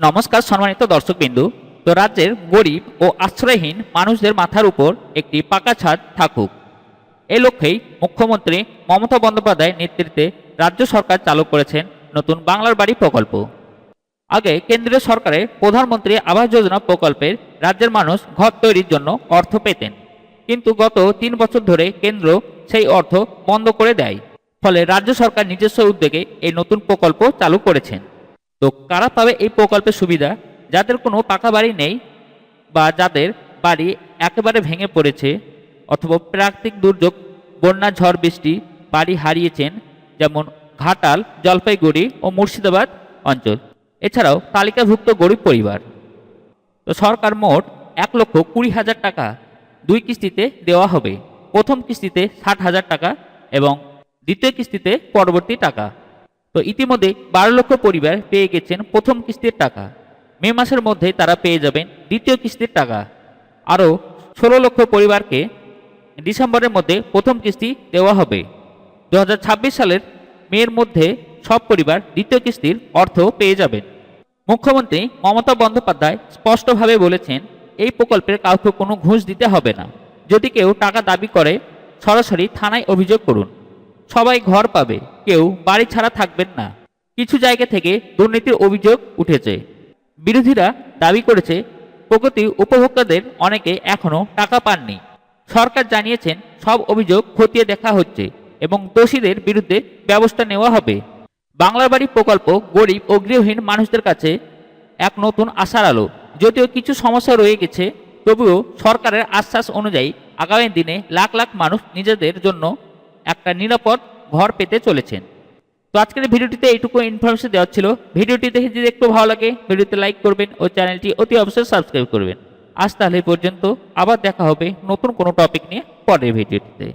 নমস্কার সম্মানিত দর্শকবিন্দু। তো রাজ্যের গরিব ও আশ্রয়হীন মানুষদের মাথার উপর একটি পাকা ছাদ থাকুক। এই লক্ষ্যেই মুখ্যমন্ত্রী মমতা বন্দ্যোপাধ্যায়ের নেতৃত্বে রাজ্য সরকার চালু করেছেন নতুন বাংলার বাড়ি প্রকল্প। আগে কেন্দ্রীয় সরকারের প্রধানমন্ত্রী আবাস যোজনা প্রকল্পের রাজ্যের মানুষ ঘর তৈরির জন্য অর্থ পেতেন। কিন্তু গত তিন বছর ধরে কেন্দ্র সেই অর্থ বন্ধ করে দেয়। ফলে রাজ্য সরকার নিজস্ব উদ্যোগে এই নতুন প্রকল্প চালু করেছেন। তো কারা পাবে এই প্রকল্পের সুবিধা? যাদের কোনো পাকা বাড়ি নেই বা যাদের বাড়ি একেবারে ভেঙে পড়েছে অথবা প্রাকৃতিক দুর্যোগ, বন্যা, ঝড়, বৃষ্টি, বাড়ি হারিয়েছেন, যেমন ঘাটাল, জলপাইগুড়ি ও মুর্শিদাবাদ অঞ্চল। এছাড়াও তালিকাভুক্ত গরিব পরিবার। তো সরকার মোট এক লক্ষ কুড়ি হাজার টাকা দুই কিস্তিতে দেওয়া হবে। প্রথম কিস্তিতে ষাট হাজার টাকা এবং দ্বিতীয় কিস্তিতে পরবর্তী টাকা। তো ইতিমধ্যে বারো লক্ষ পরিবার পেয়ে গেছেন প্রথম কিস্তির টাকা। মে মাসের মধ্যে তারা পেয়ে যাবেন দ্বিতীয় কিস্তির টাকা। আরও ষোলো লক্ষ পরিবারকে ডিসেম্বরের মধ্যে প্রথম কিস্তি দেওয়া হবে। দু হাজার ছাব্বিশ সালের মেয়ের মধ্যে সব পরিবার দ্বিতীয় কিস্তির অর্থ পেয়ে যাবেন। মুখ্যমন্ত্রী মমতা বন্দ্যোপাধ্যায় স্পষ্টভাবে বলেছেন, এই প্রকল্পের কাউকে কোনো ঘুষ দিতে হবে না। যদি কেউ টাকা দাবি করে, সরাসরি থানায় অভিযোগ করুন। সবাই ঘর পাবে, কেউ বাড়ি ছাড়া থাকবেন না। কিছু জায়গা থেকে দুর্নীতির অভিযোগ উঠেছে। বিরোধীরা দাবি করেছে, প্রগতি উপভোক্তাদের অনেকে এখনও টাকা পাননি। সরকার জানিয়েছেন, সব অভিযোগ খতিয়ে দেখা হচ্ছে এবং দোষীদের বিরুদ্ধে ব্যবস্থা নেওয়া হবে। বাংলার বাড়ি প্রকল্প গরিব ও গৃহহীন মানুষদের কাছে এক নতুন আশার আলো। যদিও কিছু সমস্যা রয়ে গেছে, তবুও সরকারের আশ্বাস অনুযায়ী আগামী দিনে লাখ লাখ মানুষ নিজেদের জন্য একটা নিরাপদ ঘর পেতে চলেছেন। তো আজকের ভিডিওটিতে এইটুকু ইনফরমেশন দেওয়া ছিল। ভিডিওটি দেখে যদি একটু ভালো লাগে, ভিডিওতে লাইক করবেন ও চ্যানেলটি অতি অবশ্যই সাবস্ক্রাইব করবেন। আজ তাহলে পর্যন্ত, আবার দেখা হবে নতুন কোনো টপিক নিয়ে পরের ভিডিওটিতে।